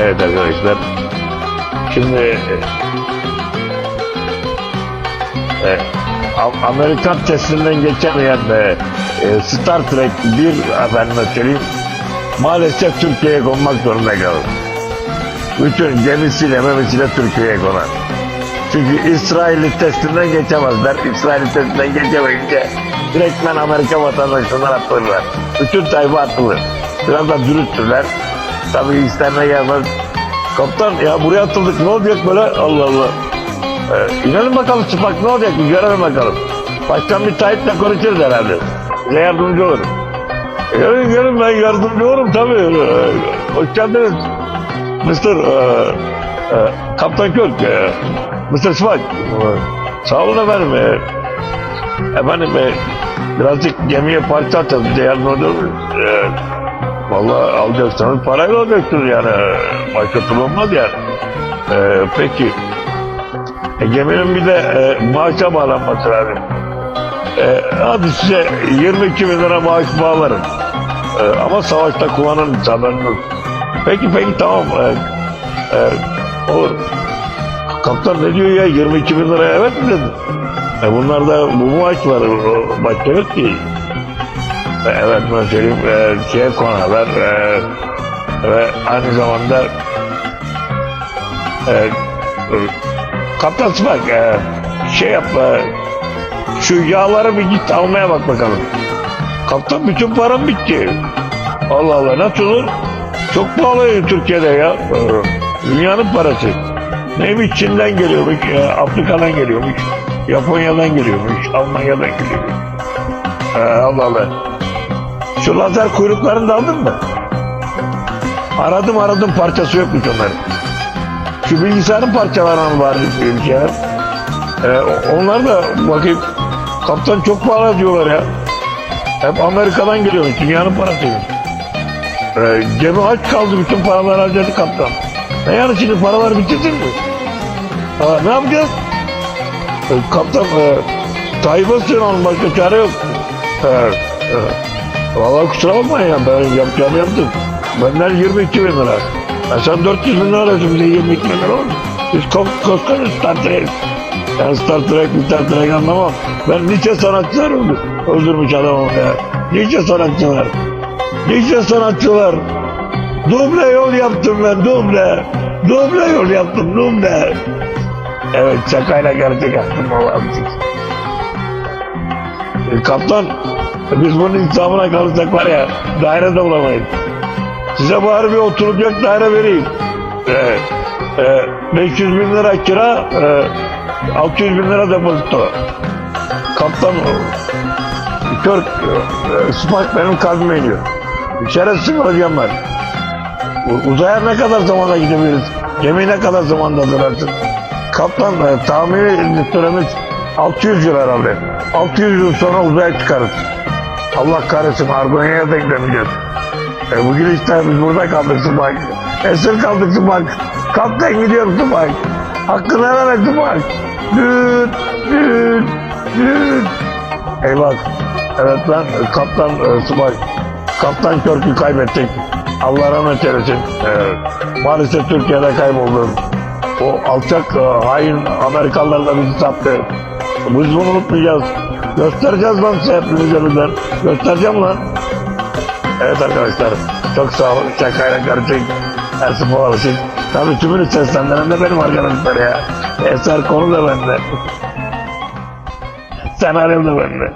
Evet arkadaşlar. Şimdi e, e, Am- Amerikan testinden geçemeyen e, e, Star Trek 1 efendime söyleyeyim maalesef Türkiye'ye konmak zorunda kaldı. Bütün gemisiyle memesiyle Türkiye'ye konar. Çünkü İsrail'i testinden geçemezler. İsrail'i testinden geçemeyince direktmen Amerika vatandaşlığından atılırlar. Bütün tayfa atılır. Biraz da dürüsttürler. Tabii isterine gelmez. Kaptan ya buraya atıldık ne olacak böyle? Allah Allah. Ee, inelim bakalım çıplak ne olacak bir görelim bakalım. Başkan bir Tayyip'le konuşuruz herhalde. Size yardımcı olurum. Gelin gelin ben yardımcı olurum tabii. Ee, hoş geldiniz. Mr. e, e, Kaptan Kirk. E, Mr. Spock. Sağ olun efendim. E, efendim e, birazcık gemiye parça atacağız. Bize yardımcı olur musunuz? E, Vallahi alacaksanız parayla alacaksınız yani. Başka türlü olmaz yani. E, peki. E, geminin bir de e, maaşa bağlanması lazım. E, hadi size 22 bin lira maaş bağlarım. E, ama savaşta kullanın haberiniz. Peki peki tamam. E, e, olur. Kaptan ne diyor ya 22 bin lira evet mi dedi. E, bunlarda bu maaş var. Başka yok ki. Evet ben söyleyeyim. E, şeye konarlar. E, ve aynı zamanda e, Kaptan Sıfak e, şey yap e, şu yağları bir git almaya bak bakalım. Kaptan bütün param bitti. Allah Allah nasıl olur? Çok pahalı Türkiye'de ya. Ee, Dünyanın parası. Neymiş Çin'den geliyormuş, e, Afrika'dan geliyormuş, Japonya'dan geliyormuş, Almanya'dan geliyormuş. Ee, Allah Allah. Şu lazer kuyruklarını da aldın mı? Aradım aradım parçası yokmuş onların. Şu bilgisayarın parçalarının var bir. Ee, onlar da bakayım kaptan çok pahalı diyorlar ya. Hep Amerika'dan geliyormuş, dünyanın parasıymış. Ee, gemi aç kaldı, bütün paralar harcadı kaptan. Ne yani şimdi paralar bitirdin mi? Ha, ne yapacağız? Ee, kaptan, e, Tayyip'e sığınalım, başka çare yok. Ee, e, vallahi kusura bakmayın ya, ben yapacağımı yaptım. Benden 22 bin lira. Ya sen 400 bin lira alıyorsun, bize 22 bin lira olur? Biz ko koskoca Star Trek. Ben Star Trek, Star Trek anlamam. Ben nice sanatçılar öldür, öldürmüş adamım ya. Nice sanatçılar. Nice sanatçılar. Duble yol yaptım ben, duble. Duble yol yaptım, duble. Evet, şakayla gerçek yaptım Allah'ım. E, kaptan, biz bunun intihamına kalırsak var ya, daire de bulamayız. Size bari bir oturacak daire vereyim. E, e, 500 bin lira kira, e, 600 bin lira depozito. Kaptan, kör, e, Spark benim kalbime iniyor. Şerefsiz hocam var. Uzaya ne kadar zamanda gidebiliriz? Gemi ne kadar zamanda durarsın? Kaptan e, tahmini süremiz 600 yıl herhalde. 600 yıl sonra uzaya çıkarız. Allah kahretsin Argonya'ya da gidemeyeceğiz. E, bugün işte biz burada kaldık Subay. Esir kaldık Subay. Kaptan gidiyorum Subay. Hakkını helal et Subay. Düt, düt, düt. Eyvah. Evet lan e, kaptan e, Subay. Kaptan Körk'ü kaybettik. Allah rahmet eylesin. Ee, maalesef Türkiye'de kayboldum. O alçak e, hain Amerikalılar da bizi sattı. Biz bunu unutmayacağız. Göstereceğiz lan size hepinize birden. Göstereceğim lan. Evet arkadaşlar. Çok sağ olun. Şakayla gerçek. Her spor alışık. Tabii tümünü seslendiren de benim arkadaşlar ya. Eser konu da bende. Senaryo da bende.